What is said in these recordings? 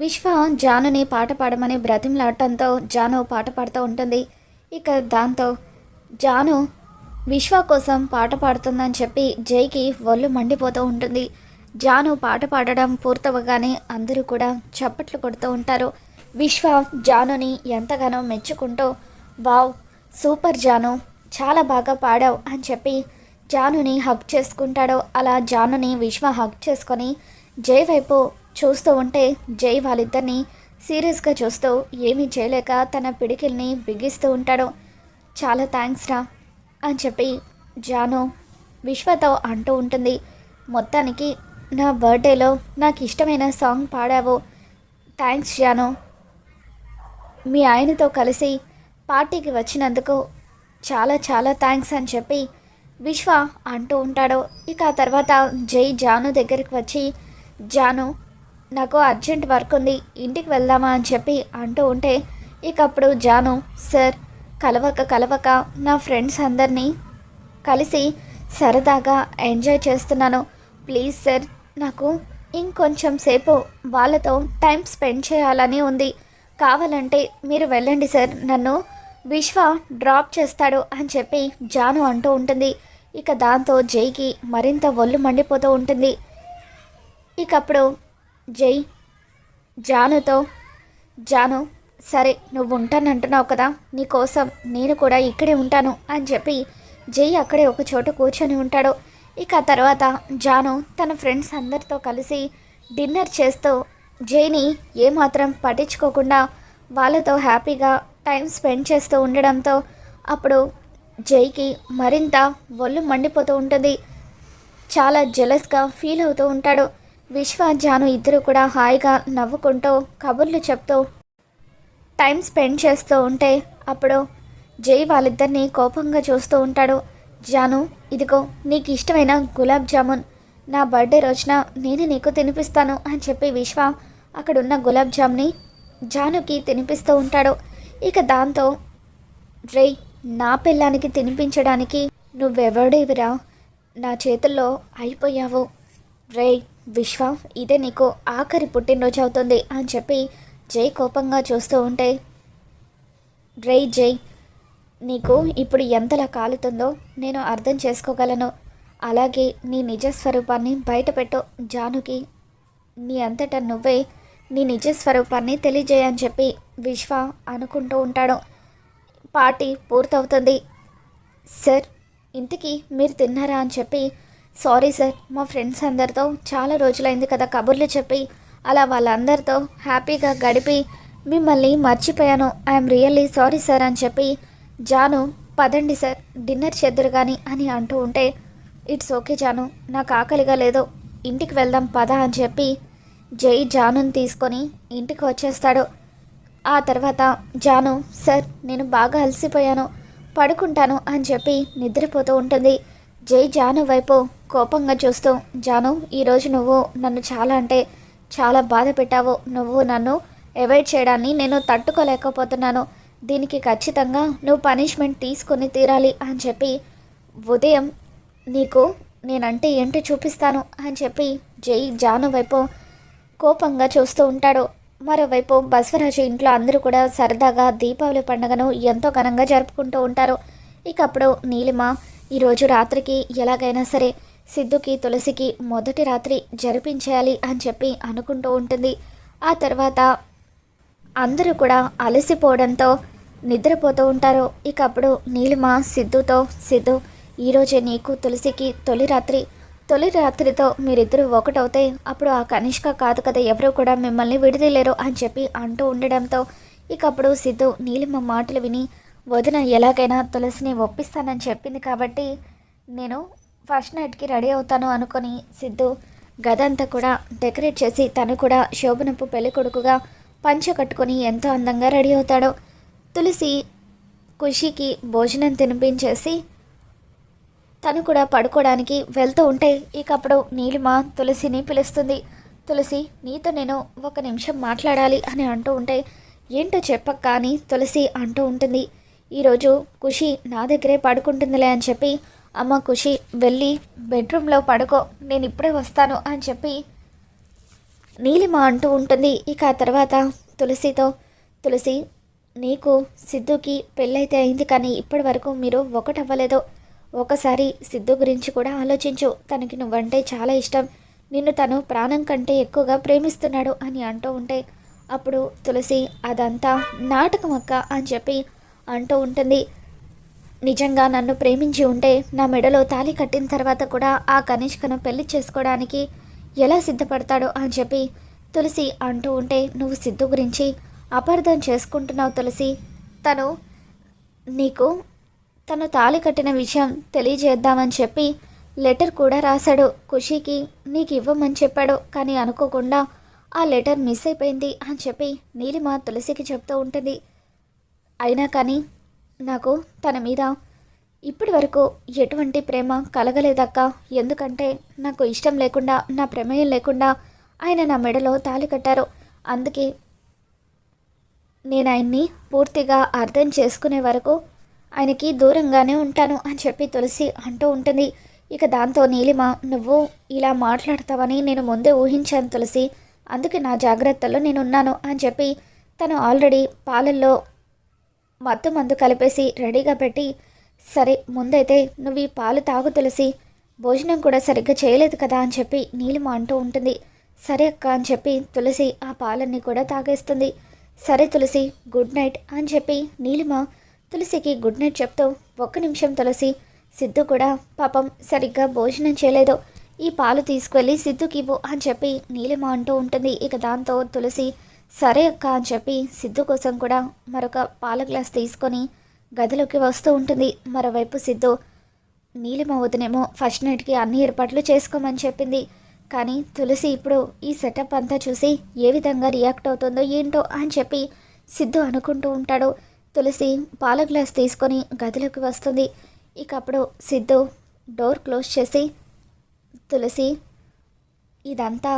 విశ్వ జానుని పాట పాడమని బ్రతిమలాడటంతో జాను పాట పాడుతూ ఉంటుంది. ఇక దాంతో జాను విశ్వ కోసం పాట పాడుతుందని చెప్పి జైకి ఒళ్ళు మండిపోతూ ఉంటుంది. జాను పాట పాడడం పూర్తవగానే అందరూ కూడా చప్పట్లు కొడుతూ ఉంటారు. విశ్వ జానుని ఎంతగానో మెచ్చుకుంటూ వావ్ సూపర్ జాను చాలా బాగా పాడావు అని చెప్పి జానుని హక్ చేసుకుంటాడు. అలా జానుని విశ్వ హక్ చేసుకొని జై వైపు చూస్తూ ఉంటే జై వాళ్ళిద్దరిని సీరియస్గా చూస్తూ ఏమీ చేయలేక తన పిడికిల్ని బిగిస్తూ ఉంటాడు. చాలా థ్యాంక్స్ రా అని చెప్పి జాను విశ్వతో అంటూ ఉంటుంది. మొత్తానికి నా బర్త్డేలో నాకు ఇష్టమైన సాంగ్ పాడావు. థ్యాంక్స్ జాను. మీ ఆయనతో కలిసి పార్టీకి వచ్చినందుకు చాలా చాలా థ్యాంక్స్ అని చెప్పి విశ్వ అంటూ ఉంటాడు. ఇక ఆ తర్వాత జై జాను దగ్గరికి వచ్చి జాను నాకు అర్జెంట్ వర్క్ ఉంది ఇంటికి వెళ్దామా అని చెప్పి అంటూ ఉంటే ఇక అప్పుడు జాను సార్ కలవక కలవక నా ఫ్రెండ్స్ అందరినీ కలిసి సరదాగా ఎంజాయ్ చేస్తున్నాను. ప్లీజ్ సార్ నాకు ఇంకొంచెం సేపు వాళ్ళతో టైం స్పెండ్ చేయాలని ఉంది. కావాలంటే మీరు వెళ్ళండి సార్ నన్ను విశ్వ డ్రాప్ చేస్తాడు అని చెప్పి జాను అంటూ ఉంటుంది. ఇక దాంతో జైకి మరింత ఒళ్ళు మండిపోతూ ఉంటుంది. ఇకప్పుడు జై. జానుతో జాను సరే నువ్వు ఉంటానంటున్నావు కదా నీకోసం నేను కూడా ఇక్కడే ఉంటాను అని చెప్పి జై అక్కడే ఒక చోట కూర్చొని ఉంటాడు. ఇక తర్వాత జాను తన ఫ్రెండ్స్ అందరితో కలిసి డిన్నర్ చేస్తూ జైని ఏమాత్రం పట్టించుకోకుండా వాళ్ళతో హ్యాపీగా టైం స్పెండ్ చేస్తూ ఉండడంతో అప్పుడు జైకి మరింత ఒళ్ళు మండిపోతూ ఉంటుంది. చాలా జెలస్గా ఫీల్ అవుతూ ఉంటాడు. విశ్వ జాను ఇద్దరు కూడా హాయిగా నవ్వుకుంటూ కబుర్లు చెప్తూ టైం స్పెండ్ చేస్తూ ఉంటే అప్పుడు జై వాళ్ళిద్దరిని కోపంగా చూస్తూ ఉంటాడు. జాను ఇదిగో నీకు ఇష్టమైన గులాబ్ జామున్. నా బర్త్డే రోజున నేను నీకు తినిపిస్తాను అని చెప్పి విశ్వ అక్కడున్న గులాబ్ జామ్ని జానుకి తినిపిస్తూ ఉంటాడు. ఇక దాంతో రే నా పిల్లానికి తినిపించడానికి నువ్వెవడేవిరా? నా చేతుల్లో అయిపోయావు. రే విశ్వ ఇదే నీకు ఆఖరి పుట్టినరోజు అవుతుంది అని చెప్పి జై కోపంగా చూస్తూ ఉంటే రే జై నీకు ఇప్పుడు ఎంతలా కాలుతుందో నేను అర్థం చేసుకోగలను. అలాగే నీ నిజ స్వరూపాన్ని బయటపెట్టు జానుకి. నీ అంతటా నువ్వే నీ నిజ స్వరూపాన్ని తెలియజేయని చెప్పి విశ్వ అనుకుంటూ ఉంటాడు. పార్టీ పూర్తవుతుంది. సార్ ఇంతకీ మీరు తిన్నారా అని చెప్పి సారీ సార్ మా ఫ్రెండ్స్ అందరితో చాలా రోజులైంది కదా కబుర్లు చెప్పి అలా వాళ్ళందరితో హ్యాపీగా గడిపి మిమ్మల్ని మర్చిపోయాను. ఐఎమ్ రియల్లీ సారీ సార్ అని చెప్పి జాను పదండి సార్ డిన్నర్ చేద్దరు కానీ అని అంటూ ఉంటే ఇట్స్ ఓకే జాను నాకు ఆకలిగా లేదు ఇంటికి వెళ్దాం పద అని చెప్పి జై జానుని తీసుకొని ఇంటికి వచ్చేస్తాడు. ఆ తర్వాత జాను సార్ నేను బాగా అలసిపోయాను పడుకుంటాను అని చెప్పి నిద్రపోతూ ఉంటుంది. జై జాను వైపు కోపంగా చూస్తూ జాను ఈరోజు నువ్వు నన్ను చాలా అంటే చాలా బాధ పెట్టావు. నువ్వు నన్ను అవాయిడ్ చేయడాన్ని నేను తట్టుకోలేకపోతున్నాను. దీనికి ఖచ్చితంగా నువ్వు పనిష్మెంట్ తీసుకొని తీరాలి అని చెప్పి ఉదయం నీకు నేనంటే ఏంటో చూపిస్తాను అని చెప్పి జై జాను వైపు కోపంగా చూస్తూ ఉంటాడు. మరోవైపు బసవరాజు ఇంట్లో అందరూ కూడా సరదాగా దీపావళి పండుగను ఎంతో ఘనంగా జరుపుకుంటూ ఉంటారు. ఇకప్పుడు నీలిమ ఈరోజు రాత్రికి ఎలాగైనా సరే సిద్ధుకి తులసికి మొదటి రాత్రి జరిపించేయాలి అని చెప్పి అనుకుంటూ ఉంటుంది. ఆ తర్వాత అందరూ కూడా అలసిపోవడంతో నిద్రపోతూ ఉంటారు. ఇక అప్పుడు నీలిమ సిద్ధుతో సిద్ధు ఈరోజే నీకు తులసికి తొలి రాత్రి. తొలి రాత్రితో మీరిద్దరూ ఒకటవుతే అప్పుడు ఆ కనిష్క కాదు కదా ఎవరూ కూడా మిమ్మల్ని విడిదీలేరు అని చెప్పి అంటూ ఉండడంతో ఇక అప్పుడు సిద్ధు నీలిమ మాటలు విని వదిన ఎలాగైనా తులసిని ఒప్పిస్తానని చెప్పింది కాబట్టి నేను ఫస్ట్ నైట్కి రెడీ అవుతాను అనుకొని సిద్ధు గదంతా కూడా డెకరేట్ చేసి తను కూడా శోభనపు పెళ్ళి కొడుకుగా పంచ కట్టుకొని ఎంతో అందంగా రెడీ అవుతాడు. తులసి ఖుషికి భోజనం తినిపించేసి తను కూడా పడుకోవడానికి వెళ్తూ ఉంటే ఇక అప్పుడు నీలిమ తులసిని పిలుస్తుంది. తులసి నీతో నేను ఒక నిమిషం మాట్లాడాలి అని అంటూ ఉంటే ఏంటో చెప్పక్క అని తులసి అంటూ ఉంటుంది. ఈరోజు ఖుషి నా దగ్గరే పడుకుంటుందిలే అని చెప్పి అమ్మ ఖుషి వెళ్ళి బెడ్రూమ్లో పడుకో నేను ఇప్పుడే వస్తాను అని చెప్పి నీలిమ అంటూ ఉంటుంది. ఇక ఆ తర్వాత తులసితో తులసి నీకు సిద్ధుకి పెళ్ళైతే అయింది కానీ ఇప్పటి వరకు మీరు ఒకటవ్వలేదు. ఒకసారి సిద్ధు గురించి కూడా ఆలోచించు. తనకి నువ్వంటే చాలా ఇష్టం. నిన్ను తను ప్రాణం కంటే ఎక్కువగా ప్రేమిస్తున్నాడు అని అంటూ ఉంటే అప్పుడు తులసి అదంతా నాటకం అక్క అని చెప్పి అంటూ ఉంటుంది. నిజంగా నన్ను ప్రేమించి ఉంటే నా మెడలో తాళి కట్టిన తర్వాత కూడా ఆ కనిష్కను పెళ్ళి చేసుకోవడానికి ఎలా సిద్ధపడతాడో అని చెప్పి తులసి అంటూ ఉంటే నువ్వు సిద్ధు గురించి అపార్థం చేసుకుంటున్నావు తులసి. తను నీకు తను తాళి కట్టిన విషయం తెలియజేద్దామని చెప్పి లెటర్ కూడా రాశాడు. ఖుషీకి నీకు ఇవ్వమని చెప్పాడు కానీ అనుకోకుండా ఆ లెటర్ మిస్ అయిపోయింది అని చెప్పి నీలిమ తులసికి చెప్తూ ఉంటుంది. అయినా కానీ నాకు తన మీద ఇప్పటి వరకు ఎటువంటి ప్రేమ కలగలేదక్క. ఎందుకంటే నాకు ఇష్టం లేకుండా నా ప్రమేయం లేకుండా ఆయన నా మెడలో తాళి కట్టారు. అందుకే నేను ఆయన్ని పూర్తిగా అర్థం చేసుకునే వరకు ఆయనకి దూరంగానే ఉంటాను అని చెప్పి తులసి అంటూ ఉంటుంది. ఇక దాంతో నీలిమ నువ్వు ఇలా మాట్లాడతావని నేను ముందే ఊహించాను తులసి. అందుకే నా జాగ్రత్తలో నేను ఉన్నాను అని చెప్పి తను ఆల్రెడీ పాలల్లో మత్తు మందు కలిపేసి రెడీగా పెట్టి సరే ముందైతే నువ్వు ఈ పాలు తాగు తులసి. భోజనం కూడా సరిగ్గా చేయలేదు కదా అని చెప్పి నీలిమ అంటూ ఉంటుంది. సరే అక్క అని చెప్పి తులసి ఆ పాలన్నీ కూడా తాగేస్తుంది. సరే తులసి గుడ్ నైట్ అని చెప్పి నీలిమ తులసికి గుడ్ నైట్ చెప్తూ ఒక్క నిమిషం తులసి. సిద్ధు కూడా పాపం సరిగ్గా భోజనం చేయలేదు. ఈ పాలు తీసుకువెళ్ళి సిద్ధుకివ్వు అని చెప్పి నీలిమ అంటూ ఉంటుంది. ఇక దాంతో తులసి సరే అక్క అని చెప్పి సిద్ధు కోసం కూడా మరొక పాల గ్లాస్ తీసుకొని గదిలోకి వస్తూ ఉంటుంది. మరోవైపు సిద్ధు నీలిమ వదినేమో ఫస్ట్ నైట్కి అన్ని ఏర్పాట్లు చేసుకోమని చెప్పింది. కానీ తులసి ఇప్పుడు ఈ సెటప్ అంతా చూసి ఏ విధంగా రియాక్ట్ అవుతుందో ఏంటో అని చెప్పి సిద్ధు అనుకుంటూ ఉంటాడు. తులసి పాల గ్లాస్ తీసుకొని గదిలోకి వస్తుంది. ఇక అప్పుడు సిద్ధు డోర్ క్లోజ్ చేసి తులసి ఇదంతా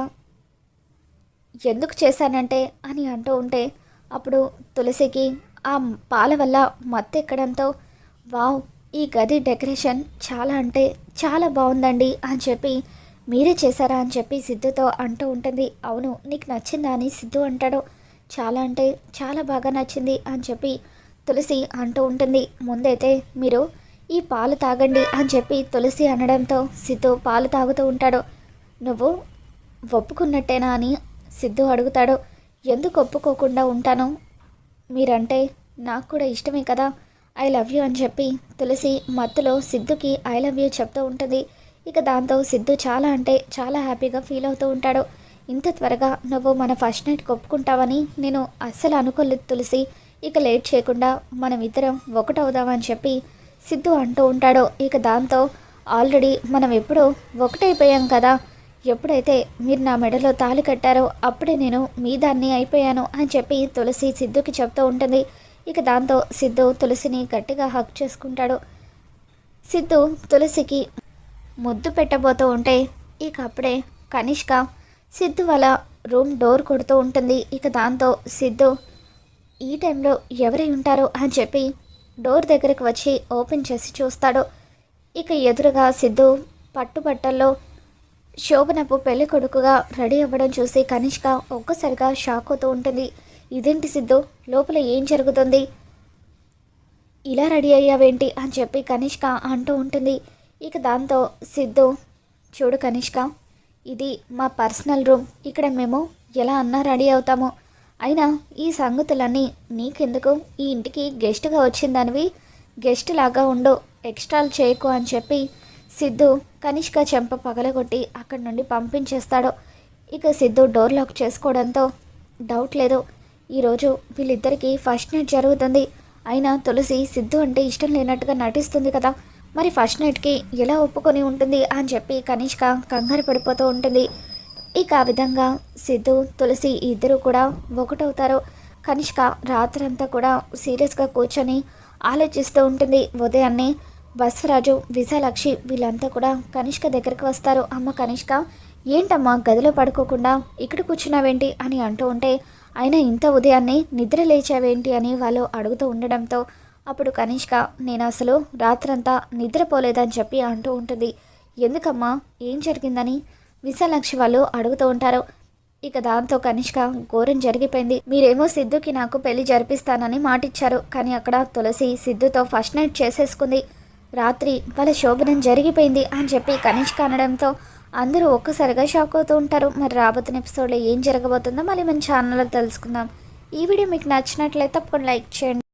ఎందుకు చేశానంటే అని అంటూ ఉంటే అప్పుడు తులసికి ఆ పాల వల్ల మత్తు ఎక్కడంతో వావ్ ఈ గది డెకరేషన్ చాలా అంటే చాలా బాగుందండి అని చెప్పి మీరే చేశారా? అని చెప్పి సిద్ధుతో అంటూ ఉంటుంది. అవును నీకు నచ్చిందా? అని సిద్ధు అంటాడు. చాలా అంటే చాలా బాగా నచ్చింది అని చెప్పి తులసి అంటూ ఉంటుంది. ముందైతే మీరు ఈ పాలు తాగండి అని చెప్పి తులసి అనడంతో సిద్ధు పాలు తాగుతూ ఉంటాడు. నువ్వు ఒప్పుకున్నట్టేనా? అని సిద్ధు అడుగుతాడో. ఎందుకు ఒప్పుకోకుండా ఉంటాను? మీరంటే నాకు కూడా ఇష్టమే కదా. ఐ లవ్ యూ అని చెప్పి తులసి మత్తులో సిద్ధుకి ఐ లవ్ యూ చెప్తూ ఉంటుంది. ఇక దాంతో సిద్ధు చాలా అంటే చాలా హ్యాపీగా ఫీల్ అవుతూ ఉంటాడు. ఇంత త్వరగా నువ్వు మన ఫస్ట్ నైట్ ఒప్పుకుంటావని నేను అస్సలు అనుకోలేదు తులసి. ఇక లేట్ చేయకుండా మనం ఇద్దరం ఒకటవుదామని చెప్పి సిద్ధు అంటూ ఉంటాడు. ఇక దాంతో ఆల్రెడీ మనం ఎప్పుడో ఒకటైపోయాం కదా. ఎప్పుడైతే మీరు నా మెడలో తాళి కట్టారో అప్పుడే నేను మీ దాన్ని అయిపోయాను అని చెప్పి తులసి సిద్ధుకి చెప్తూ ఉంటుంది. ఇక దాంతో సిద్ధు తులసిని గట్టిగా హక్ చేసుకుంటాడు. సిద్ధు తులసికి ముద్దు పెట్టబోతూ ఉంటే ఇక అప్పుడే కనిష్క సిద్ధు వాళ్ళ రూమ్ డోర్ కొడుతూ ఉంటుంది. ఇక దాంతో సిద్ధు ఈ టైంలో ఎవరై ఉంటారో? అని చెప్పి డోర్ దగ్గరికి వచ్చి ఓపెన్ చేసి చూస్తాడు. ఇక ఎదురుగా సిద్ధు పట్టుబట్టల్లో శోభనపు పెళ్ళి కొడుకుగా రెడీ అవ్వడం చూసి కనిష్క ఒక్కసారిగా షాక్ అవుతూ ఉంటుంది. ఇదేంటి సిద్ధు? లోపల ఏం జరుగుతుంది? ఇలా రెడీ అయ్యావేంటి? అని చెప్పి కనిష్క అంటూ ఉంటుంది. ఇక దాంతో సిద్ధు చూడు కనిష్క ఇది మా పర్సనల్ రూమ్. ఇక్కడ మేము ఎలా అన్నా రెడీ అవుతాము. అయినా ఈ సంగతులన్నీ నీకెందుకు? ఈ ఇంటికి గెస్ట్గా వచ్చిందనివి గెస్ట్ లాగా ఉండు. ఎక్స్ట్రాలు చేయకు అని చెప్పి సిద్ధు కనిష్క చెంప పగలగొట్టి అక్కడి నుండి పంపించేస్తాడు. ఇక సిద్ధు డోర్ లాక్ చేసుకోవడంతో డౌట్ లేదు. ఈరోజు వీళ్ళిద్దరికీ ఫస్ట్ నైట్ జరుగుతుంది. అయినా తులసి సిద్ధు అంటే ఇష్టం లేనట్టుగా నటిస్తుంది కదా. మరి ఫస్ట్ నైట్కి ఎలా ఒప్పుకొని ఉంటుంది అని చెప్పి కనిష్క కంగారు పడిపోతూ ఉంటుంది. ఇక ఆ విధంగా సిద్ధు తులసి ఇద్దరు కూడా ఒకటవుతారు. కనిష్క రాత్రంతా కూడా సీరియస్గా కూర్చొని ఆలోచిస్తూ ఉంటుంది. ఉదయాన్నే బస్వరాజు విశాలక్షి వీళ్ళంతా కూడా కనిష్క దగ్గరికి వస్తారు. అమ్మ కనిష్క ఏంటమ్మా గదిలో పడుకోకుండా ఇక్కడ కూర్చున్నావేంటి అని అంటూ ఉంటే అయినా ఇంత ఉదయాన్నే నిద్ర లేచావేంటి అని వాళ్ళు అడుగుతూ ఉండడంతో అప్పుడు కనిష్క నేను అసలు రాత్రంతా నిద్రపోలేదని చెప్పి అంటూ ఉంటుంది. ఎందుకమ్మా? ఏం జరిగిందని? విశాలాక్షి వాళ్ళు అడుగుతూ ఉంటారు. ఇక దాంతో కనిష్క ఘోరం జరిగిపోయింది. మీరేమో సిద్ధుకి నాకు పెళ్ళి జరిపిస్తానని మాటిచ్చారు. కానీ అక్కడ తులసి సిద్ధుతో ఫస్ట్ నైట్ చేసేసుకుంది. రాత్రి వాళ్ళ శోభనం జరిగిపోయింది అని చెప్పి కనిష్క అనడంతో అందరూ ఒక్కసారిగా షాక్ అవుతూ ఉంటారు. మరి రాబోతున్న ఎపిసోడ్లో ఏం జరగబోతుందో మళ్ళీ మన ఛానల్లో తెలుసుకుందాం. ఈ వీడియో మీకు నచ్చినట్లయితే తప్పకుండా లైక్ చేయండి.